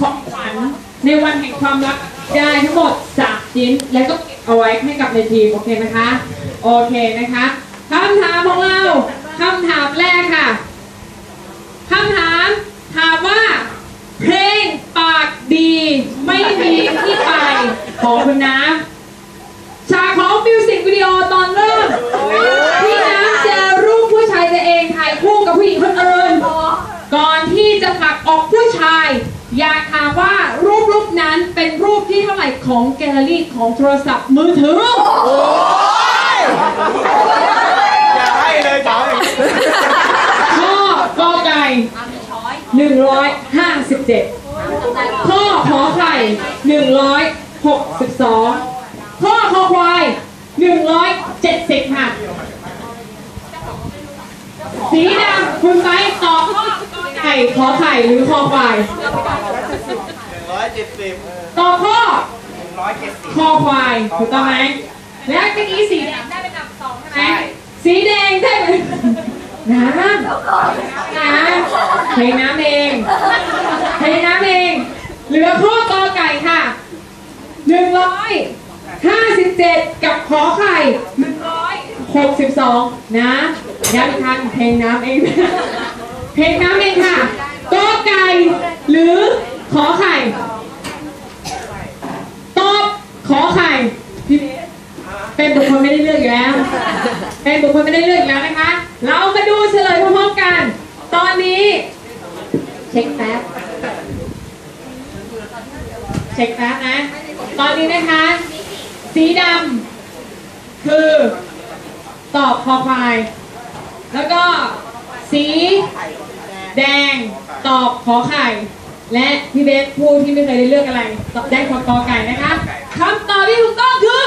ของขวัญในวันแห่งความรักได้ทั้งหมด3ชิ้น แล้วก็เก็บเอาไว้ให้กับในทีมโอเคไหมคะ โอเคนะคะคำถามของเราคำถามแรกค่ะคำถามถามว่า เพลงปากดีไม่มีที่ไปของคุณน้ำฉากของมิวสิกวิดีโอตอนเริ่มพี่น้ำเจอรูปผู้ชายตัวเองถ่ายคู่กับผู้หญิงคนอื่นก่อนที่จะผลักออกผู้ชา อยากถามว่ารูปรูปนั้นเป็นรูปที่เท่าไหร่ของแกลเลอรี่ของโทรศัพท์มือถือ อย่าให้เลยจ๋าอย่างนี้ข้อกอไก่157ข้อขอไข่162ข้อคอควาย170ค่ะ สีดำคุณไบร์ทตอบข้อกอไก่ขอไข่หรือคอควายหนึ่งร้อยเจ็ดสิบตอบข้อหนึ่งร้อยเจ็ดสิบคอควายถูกต้องไหมและเมื่อกี้สีแดงได้เป็นอันดับสองใช่ไหมสีแดงได้เป็นน้ำน้ำเพลงน้ำเองเพลงน้ำเอง เหลือข้อกอไก่ค่ะหนึ่งร้อยห้าสิบเจ็ดกับขอไข่หนึ่งร้อยหกสิบสองนะย้ำอีกครั้งเพลงน้ำเองนะเพลงน้ำเองค่ะกอไก่หรือขอไข่ เป็นบุคคลไม่ได้เลือกอยู่แล้ว เป็นบุคคลไม่ได้เลือกอยู่แล้วนะคะ เรามาดูเฉลยพร้อมๆกัน ตอนนี้ เช็คแป๊บ เช็คแป๊บนะ ตอนนี้นะคะ สีดำคือตอบคอควาย แล้วก็สีแดงตอบขอไข่ และพี่เบสผู้ที่ไม่เคยได้เลือกอะไร ตอบได้ขอกอไก่นะคะคำตอบที่ถูกต้องคือ